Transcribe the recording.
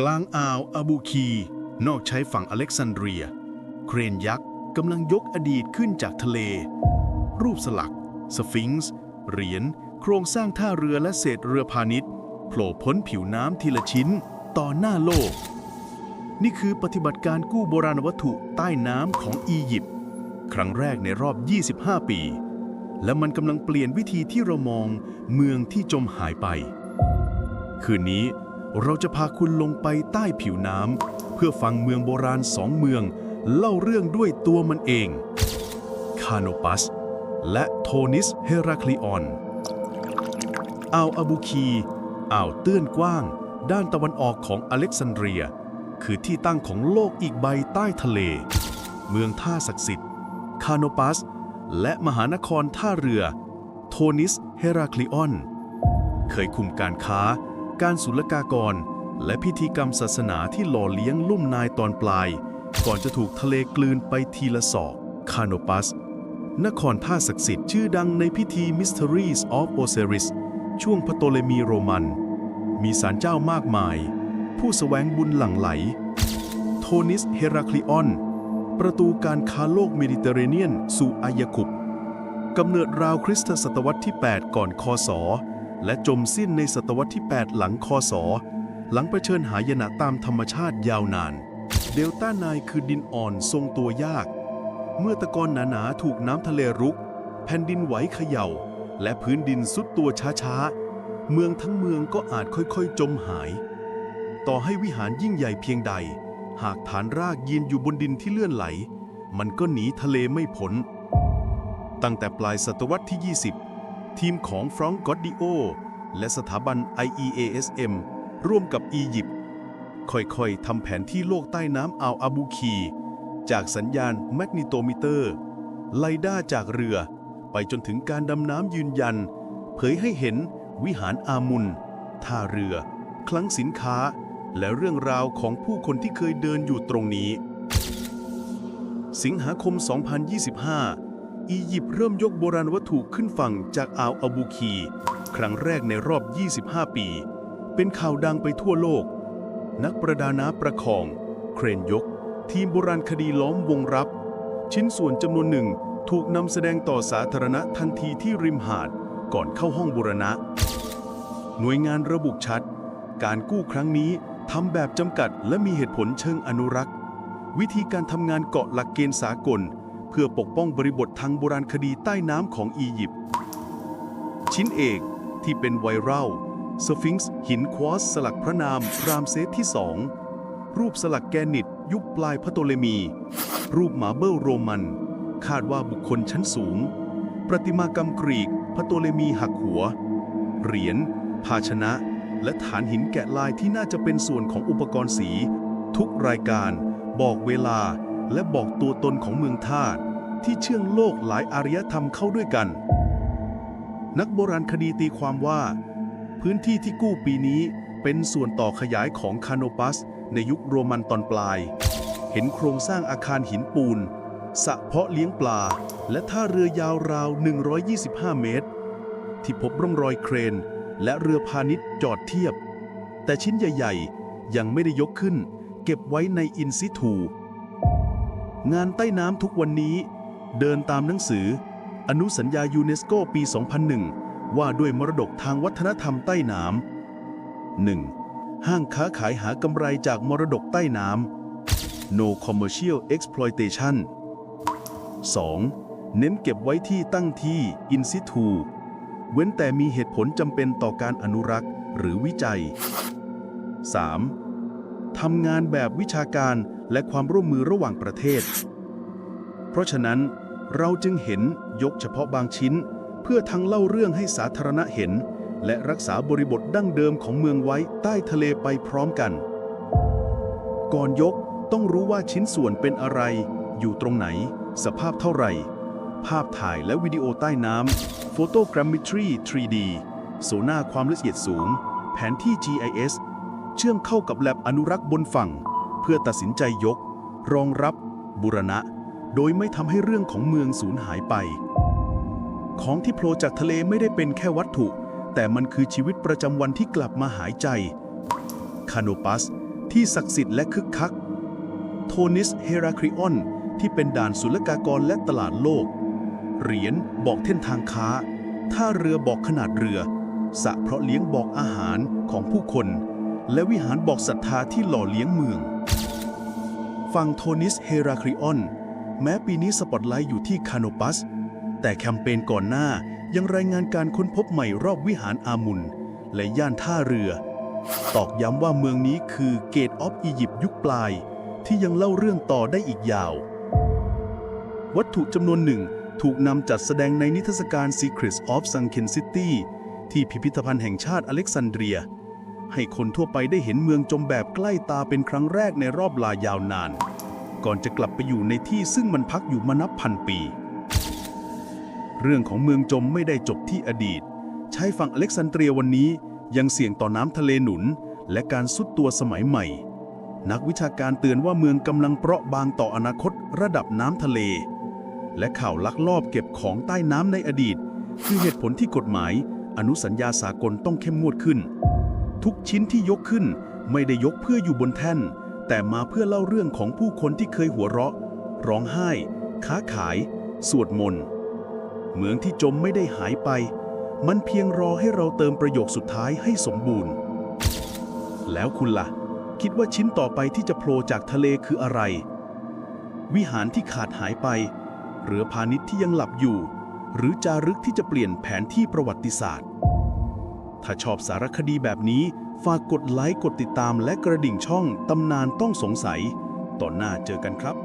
กลางอ่าวอาบูคี นอกใช้ฝั่งอเล็กซานเดรีย เครนยักษ์กำลังยกอดีตขึ้นจากทะเล รูปสลัก สฟิงซ์ เหรียญ โครงสร้างท่าเรือและเศษเรือพาณิชย์โผล่พ้นผิวน้ำทีละชิ้นต่อหน้าโลก นี่คือปฏิบัติการกู้โบราณวัตถุใต้น้ำของอียิปต์ครั้งแรกในรอบ 25 ปี และมันกำลังเปลี่ยนวิธีที่เรามองเมืองที่จมหายไป คืนนี้ เราจะพาคุณลงไปใต้ผิวน้ำเพื่อฟังเมืองโบราณสองเมือง เล่าเรื่องด้วยตัวมันเอง คาโนปัส และโทนิสเฮราคลีออน อ่าวอาบูคีอ่าวเตื้อนกว้าง ด้านตะวันออกของอเล็กซานเดรีย คือที่ตั้งของโลกอีกใบใต้ทะเล เมืองท่าศักดิ์สิทธิ์ คาโนปัส และมหานครท่าเรือ โทนิสเฮราคลีออน เคยคุมการค้า การศุลกากร และพิธีกรรมศาสนาที่หล่อเลี้ยงลุ่มนายตอนปลาย ก่อนจะถูกทะเลกลืนไปทีละศอกคาโนปัส นครท่าศักดิ์สิทธิ์ชื่อดังในพิธี Mysteries of Osiris ช่วงพโตเลมีโรมัน มีศาลเจ้ามากมาย ผู้สแสวงบุญหลั่งไหล โทนิสเฮราคลีออน ประตูการค้าโลกเมดิเตอร์เรเนียนสู่อายคุบกำเนิดราวคริสตศตวรรษที่ 8 ก่อนคศ และจมสิ้นในศตวรรษที่ 8 หลังคศหลังเผชิญหายนะตามธรรมชาติยาวนาน เดลต้าไนคือดินอ่อนทรงตัวยาก เมื่อตะกอนหนาๆถูกน้ำทะเลรุก แผ่นดินไหวเขย่า และพื้นดินสุดตัวช้าๆ เมืองทั้งเมืองก็อาจค่อยๆ จมหาย ต่อให้วิหารยิ่งใหญ่เพียงใด หากฐานรากยืนอยู่บนดินที่เลื่อนไหล มันก็หนีทะเลไม่พ้นตั้งแต่ปลายศตวรรษที่ 20 ทีมของฟรองก์กอดดิโอ และสถาบัน IEASM ร่วมกับอียิปต์ค่อยๆทำแผนที่โลกใต้น้ำอ่าวอาบูคี จากสัญญาณแมกนิโตมิเตอร์ ไลด้าจากเรือ ไปจนถึงการดำน้ำยืนยัน เผยให้เห็นวิหารอามุน ท่าเรือ คลังสินค้า และเรื่องราวของผู้คนที่เคยเดินอยู่ตรงนี้ สิงหาคม 2025 อียิปต์เริ่มยกโบราณวัตถุขึ้นฝั่งจากอ่าวอาบูคี ครั้งแรกในรอบ 25 ปี เป็นข่าวดังไปทั่วโลก นักประดาน้ำประคอง เครนยก ทีมโบราณคดีล้อมวงรับ ชิ้นส่วนจำนวนหนึ่งถูกนำแสดงต่อสาธารณะทันทีที่ริมหาดก่อนเข้าห้องบูรณะ หน่วยงานระบุชัด การกู้ครั้งนี้ทำแบบจำกัดและมีเหตุผลเชิงอนุรักษ์ วิธีการทำงานเกาะหลักเกณฑ์สากล พื่อปกป้องบริบททางโบราณคดีใต้น้ำของอียิปต์ ชิ้นเอกที่เป็นไวรัลสฟิงซ์หินควอสสลักพระนามรามเซสที่สองรูปสลักแกนิตยุคปลายพระโตเลมี รูปมาเบิลโรมัน คาดว่าบุคคลชั้นสูง ประติมากรรมกรีกพระโตเลมีหักหัว เหรียญ ภาชนะ และฐานหินแกะลายที่น่าจะเป็นส่วนของอุปกรณ์สี ทุกรายการ บอกเวลา และบอกตัวตนของเมืองท่าตุที่เชื่องโลกหลายอารยธรรมเข้าด้วยกัน นักโบราณคดีตีความว่า พื้นที่ที่กู้ปีนี้เป็นส่วนต่อขยายของคาโนปัส ในยุคโรมันตอนปลาย เห็นโครงสร้างอาคารหินปูนสะเพาะเลี้ยงปลา และท่าเรือยาวราว 125 เมตร ที่พบร่องรอยเครน และเรือพาณิชย์จอดเทียบ แต่ชิ้นใหญ่ ๆ ยังไม่ได้ยกขึ้น เก็บไว้ในอินซิทู งานใต้น้ำทุกวันนี้ เดินตามหนังสือ อนุสัญญายูเนสโกปี 2001 ว่าด้วยมรดกทางวัฒนธรรมใต้น้ำ 1. ห้างค้าขายหากำไรจากมรดกใต้น้ำ no commercial exploitation 2. เน้นเก็บไว้ที่ตั้งที่ in situ เว้นแต่มีเหตุผลจำเป็นต่อการอนุรักษ์หรือวิจัย 3. ทำงานแบบวิชาการ และความร่วมมือระหว่างประเทศ เพราะฉะนั้นเราจึงเห็นยกเฉพาะบางชิ้น เพื่อทั้งเล่าเรื่องให้สาธารณะเห็น และรักษาบริบทดั้งเดิมของเมืองไว้ใต้ทะเลไปพร้อมกัน ก่อนยกต้องรู้ว่าชิ้นส่วนเป็นอะไร อยู่ตรงไหน สภาพเท่าไหร่ ภาพถ่ายและวิดีโอใต้น้ำ Photogrammetry 3D โซน่าความละเอียดสูง แผนที่ GIS เชื่อมเข้ากับแลบอนุรักษ์บนฝั่ง เพื่อตัดสินใจยก รองรับ บุรณะ โดยไม่ทำให้เรื่องของเมืองสูญหายไป ของที่โผล่จากทะเลไม่ได้เป็นแค่วัตถุ แต่มันคือชีวิตประจำวันที่กลับมาหายใจ คาโนปัส ที่ศักดิ์สิทธิ์และคึกคัก โทนิสเฮราคริออน ที่เป็นด่านศุลกากรและตลาดโลก เหรียญบอกเส้นทางค้า ท่าเรือบอกขนาดเรือสะเพราะเลี้ยงบอกอาหารของผู้คน และวิหารบอกศรัทธาที่หล่อเลี้ยงเมือง ฟังโทนิสเฮราคริออน แม้ปีนี้สปอตไลท์อยู่ที่คาโนปัส แต่แคมเปญก่อนหน้ายังรายงานการค้นพบใหม่รอบวิหารอามุน และย่านท่าเรือ ตอกย้ำว่าเมืองนี้คือเกตออฟอียิปต์ยุคปลาย ที่ยังเล่าเรื่องต่อได้อีกยาว วัตถุจำนวนหนึ่งถูกนำจัดแสดงในนิทรรศการ Secrets of Sunken City ที่พิพิธภัณฑ์แห่งชาติอเล็กซานเดรีย ให้คนทั่วไปได้เห็นเมืองจมแบบใกล้ตาเป็นครั้งแรกในรอบลายาวนาน ก่อนจะกลับไปอยู่ในที่ซึ่งมันพักอยู่มานับพันปี เรื่องของเมืองจมไม่ได้จบที่อดีตชายฝั่งอเล็กซานเดรียวันนี้ยังเสี่ยงต่อน้ำทะเลหนุน และการสุดตัวสมัยใหม่ นักวิชาการเตือนว่าเมืองกำลังเปราะบางต่ออนาคตระดับน้ำทะเล และข่าวลักลอบเก็บของใต้น้ำในอดีต คือเหตุผลที่กฎหมายอนุสัญญาสากลต้องเข้มงวดขึ้น ทุกชิ้นที่ยกขึ้นไม่ได้ยกเพื่ออยู่บนแท่น แต่มาเพื่อเล่าเรื่องของผู้คนที่เคยหัวเราะ ร้องไห้ ค้าขาย สวดมนต์เมืองที่จมไม่ได้หายไป มันเพียงรอให้เราเติมประโยคสุดท้ายให้สมบูรณ์ แล้วคุณล่ะ คิดว่าชิ้นต่อไปที่จะโผล่จากทะเลคืออะไร วิหารที่ขาดหายไปเรือพาณิชย์ที่ยังหลับอยู่ หรือจารึกที่จะเปลี่ยนแผนที่ประวัติศาสตร์ ถ้าชอบสารคดีแบบนี้ ฝากกดไลค์ กดติดตามและกระดิ่งช่องตำนานต้องสงสัยต่อนหน้าเจอกันครับ